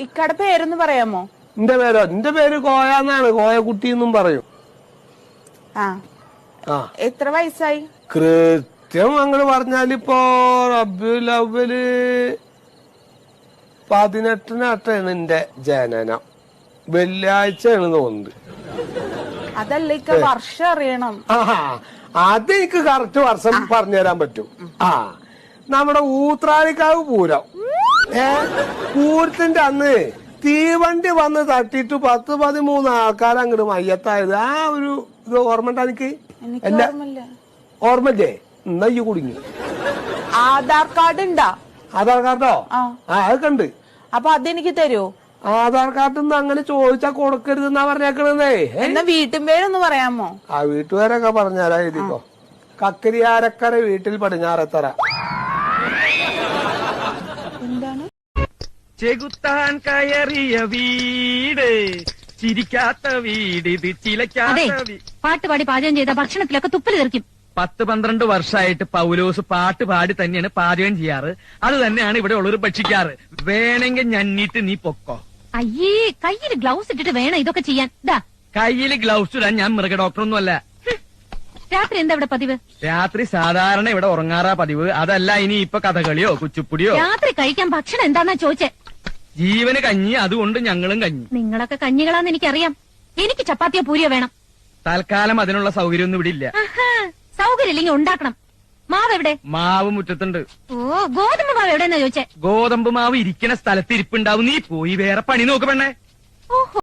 ഇക്കടെ പേരൊന്ന് പറയാമോ? എന്റെ പേരോ? എന്റെ പേര് കോയ എന്നാണ്. കോയക്കുട്ടി എന്നും പറയും. ആ. ആ. എത്ര വയസ്സായി? കൃത്യം അങ്ങോട്ട് പറഞ്ഞാലിപ്പോ റബ്യുൽ അവൽ പതിനെട്ടിനാട്ടാണ് എന്റെ ജനനം. വെള്ളിയാഴ്ചയാണ് തോന്നുന്നത്. അതല്ല ഇക്ക വർഷം അറിയണം. ആഹാ അത് എനിക്ക് കറക്റ്റ് വർഷം പറഞ്ഞുതരാൻ പറ്റും. ആ. നമ്മുടെ ഊത്രാലിക്കാവ് പൂരം. ഏ? പൂരത്തിന്റെ അന്ന് തീവണ്ടി വന്ന് തട്ടിയിട്ട് പത്ത് പതിമൂന്ന് ആൾക്കാർ അങ്ങോട്ട് മയ്യത്തായത്. ആ ഒരു ഇത് ഓർമ്മ ഉണ്ടോ എനിക്ക് അല്ല ഓർമ്മല്ലേ എന്നാ ഈ കുടുങ്ങി. ആധാർ കാർഡ് ഉണ്ടാ ആധാർ കാർഡോ? ആ. അത് അതൊക്കെ ഉണ്ട് അപ്പൊ അതെനിക്ക് തരുമോ ആധാർ കാർഡ് അങ്ങനെ ചോദിച്ചാ കൊടുക്കരുത് എന്നാ പറഞ്ഞേക്കണേ എന്നാ വീട്ടും പേരൊന്ന് പറയാമോ? ആ വീട്ടുപേരൊക്കെ പറഞ്ഞാലാ കക്കരിയാരക്കര വീട്ടിൽ പടിഞ്ഞാറത്തറ. എന്താണ്? ചെകുത്താൻ കയറിയ വീട് ചിരിക്കാത്ത വീട് ഇത് അതെ ചിലക്കാത്ത വീ- പാട്ട് പാടി പാചകം ചെയ്ത ഭക്ഷണത്തിലൊക്കെ തുപ്പൽ തെറിക്കും. പത്ത് പന്ത്രണ്ട് വർഷമായിട്ട് പൗലോസ് പാട്ട് പാടി തന്നെയാണ് പാചകം ചെയ്യാറ്. അത് തന്നെയാണ് ഇവിടെ ഉള്ളവർ ഭക്ഷിക്കാറ്. വേണമെങ്കിൽ ഞന്നിട്ട് നീ പൊക്കോ. അയ്യേ കയ്യിൽ ഗ്ലൗസ് ഇട്ടിട്ട് വേണം ഇതൊക്കെ ചെയ്യാൻ. ദാ. കയ്യിൽ ഗ്ലൗസ് ഇടാൻ ഞാൻ മൃഗ ഡോക്ടറൊന്നും അല്ല രാത്രി എന്താ ഇവിടെ പതിവ്? രാത്രി സാധാരണ ഇവിടെ ഉറങ്ങാറാ പതിവ്. അതല്ല ഇനി ഇപ്പൊ കഥകളിയോ കുച്ചുപ്പുടിയോ? രാത്രി കഴിക്കാൻ ഭക്ഷണം എന്താന്നാ ചോദിച്ചേ? ജീവന് കഞ്ഞി അതുകൊണ്ട് ഞങ്ങളും കഞ്ഞി. നിങ്ങളൊക്കെ കഞ്ഞികളാന്ന് എനിക്കറിയാം. എനിക്ക് ചപ്പാത്തിയോ പൂരിയോ വേണം. തൽക്കാലം അതിനുള്ള സൗകര്യം ഒന്നും ഇവിടെ ഇല്ല സൗകര്യം ഇല്ലെങ്കിൽ ഉണ്ടാക്കണം. മാവ് എവിടെ? മാവ് മുറ്റത്തുണ്ട്. ഓ ഗോതമ്പ് മാവ് എവിടെന്നാ ചോദിച്ചേ? ഗോതമ്പ് മാവ് ഇരിക്കുന്ന സ്ഥലത്ത് ഇരിപ്പുണ്ടാവും. നീ പോയി വേറെ പണി നോക്ക് പെണ്ണേ. ഓഹോ.